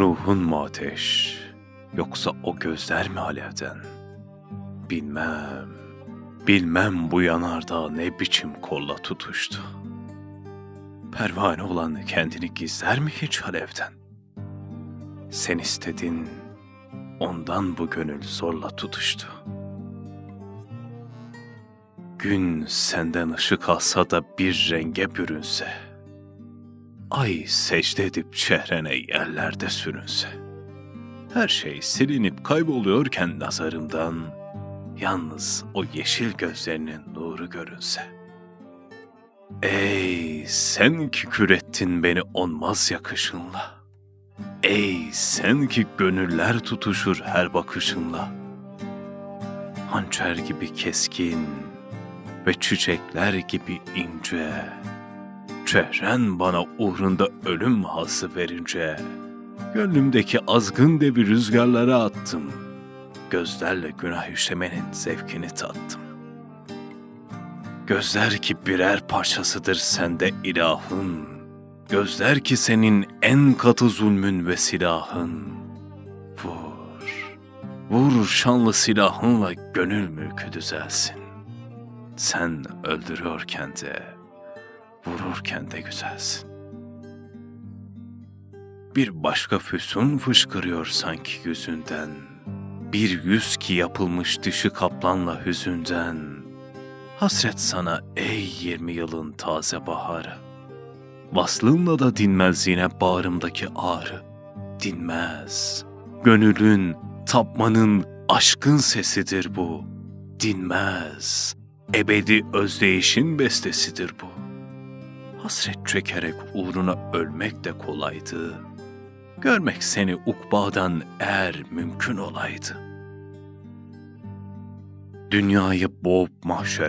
Ruhun mu ateş, yoksa o gözler mi alevden? Bilmem, bilmem bu yanardağ ne biçim kolla tutuştu. Pervane olan kendini gizler mi hiç alevden? Sen istedin, ondan bu gönül zorla tutuştu. Gün senden ışık alsa da bir renge bürünse, ay secde edip çehrene yerlerde sürünse, her şey silinip kayboluyorken nazarımdan, yalnız o yeşil gözlerinin nuru görünse. Ey sen ki kürettin beni onmaz yakışınla. Ey sen ki gönüller tutuşur her bakışınla. Hançer gibi keskin ve çiçekler gibi ince. Çehren bana uğrunda ölüm hası verince. Gönlümdeki azgın devi rüzgarlara attım. Gözlerle günah işlemenin zevkini tattım. Gözler ki birer parçasıdır sende ilahın. Gözler ki senin en katı zulmün ve silahın. Vur, vur şanlı silahınla gönül mülkü düzelsin. Sen öldürüyorken de, vururken de güzelsin. Bir başka füsun fışkırıyor sanki yüzünden. Bir yüz ki yapılmış dışı kaplanla hüzünden. Hasret sana ey yirmi yılın taze baharı. Vaslınla da dinmez yine bağrımdaki ağrı. Dinmez. Gönülün, tapmanın, aşkın sesidir bu. Dinmez. Ebedi özdeyişin bestesidir bu. Hasret çekerek uğruna ölmek de kolaydı. Görmek seni ukbadan eğer mümkün olaydı. Dünyayı boğup mahşere